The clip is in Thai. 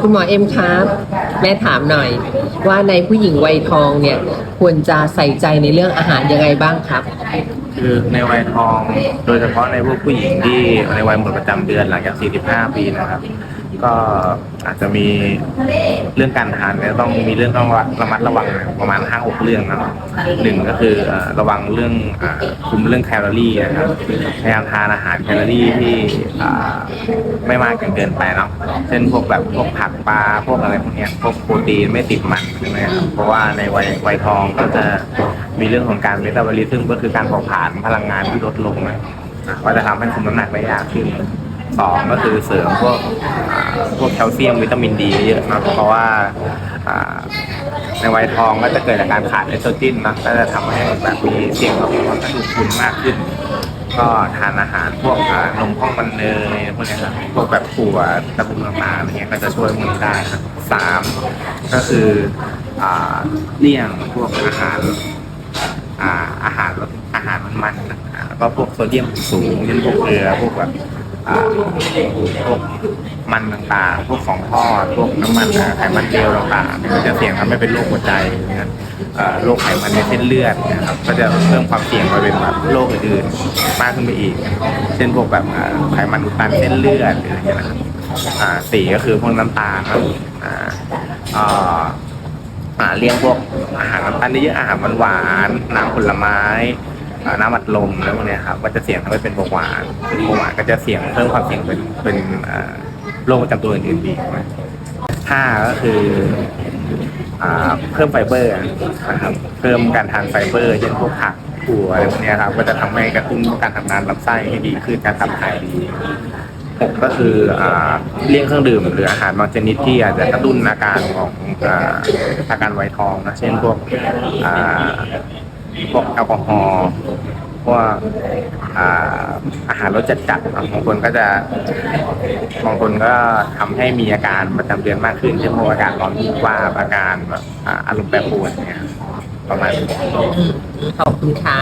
คุณหมอเอ็มครับ แม่ถามหน่อย ว่าในผู้หญิงวัยทองเนี่ย ควรจะใส่ใจในเรื่องอาหารยังไงบ้างครับ คือในวัยทอง โดยเฉพาะในพวกผู้หญิงที่ในวัยหมดประจำเดือนหลังจาก 45 ปีนะครับ ก็อาจจะมีเรื่องการทานเนี่ยต้องมีเรื่องต้องระมัดระวังประมาณ5-6เรื่องนะครับหนึ่งก็คือระวังเรื่องคุมเรื่องแคลอรี่นะครับพยายามทานอาหารแคลอรี่ที่ไม่มากจนเกินไปเนาะเช่นพวกแบบพวกผักปลาพวกอะไรพวกเนี้ยพวกโปรตีนไม่ติดมันใช่ไหมครับเพราะว่าในวัยวัยทองก็จะมีเรื่องของการเมตาบอลิซึมก็คือการเผาผลาญพลังงานที่ลดลงนะก็จะทำให้คุมน้ำหนักได้ยากขึ้น สองก็คือเสริมพวกพวกแคลเซียมวิตามินดีเยอะนะเพราะว่าในวัยทองก็จะเกิดจากการขาดเอสโตรเจนนะก็จะทำให้แบบมีเสี่ยงต่อภาวะกระดูกพรุนมากขึ้น ก็ทานอาหารพวกนมข้องมันเนยพวกเนี้ยครับพวกแบบถั่วตะบุงต่างๆอะไรเงี้ยก็จะช่วยมันได้ครับสามก็คือเลี่ยงพวกอาหารอาหารรสอาหารมันๆแล้วก็พวกโซเดียมสูงเช่นพวกเกลือพวกแบบ มันต่างๆ พวกของทอด พวกน้ำมันไขมันเจลต่างๆเนี่ยก็จะเสี่ยงทำให้เป็นโรคหัวใจนะโรคไขมันในเส้นเลือดนะครับ ก็จะเพิ่มความเสี่ยงไปเป็นแบบโรคอื่นๆ มากขึ้นไปอีก เช่นพวกแบบไขมันอุดตันเส้นเลือดหรืออะไรเงี้ยนะครับสีก็คือพวกน้ำตาลครับเลี่ยงพวกอาหารน้ำตาลเยอะอาหารหวานๆน้ำผลไม้ น้ำอัดลมแล้วพวกเนี้ยครับก็จะเสี่ยงทำให้เป็นเบาหวานเบาหวานก็จะเสี่ยงเพิ่มความเสี่ยงเป็นเป็นโรคประจำตัวอื่นๆอีกห้าก็คือเพิ่มไฟเบอร์นะครับเพิ่มการทานไฟเบอร์เช่นพวกผักถั่วอะไรพวกเนี้ยครับก็จะทำให้กระตุ้นการทำงานลำไส้ให้ดีขึ้นการขับถ่ายดีหกก็คืออเลี่ยงเครื่องดื่มหรืออาหารบางชนิดที่อาจจะกระตุ้นอาการของอาอาการไวทองนะเช่นพวก พวกแอลกอฮอล์พวกอาหารรสจัดๆบางคนก็จะบางคนก็ทำให้มีอาการประจำเดือนมากขึ้นเช่นพวกอาการร้อนวูบวาอาการอารมณ์แปรปรวนเนี่ยประมาณนี้ขอบคุณค่ะ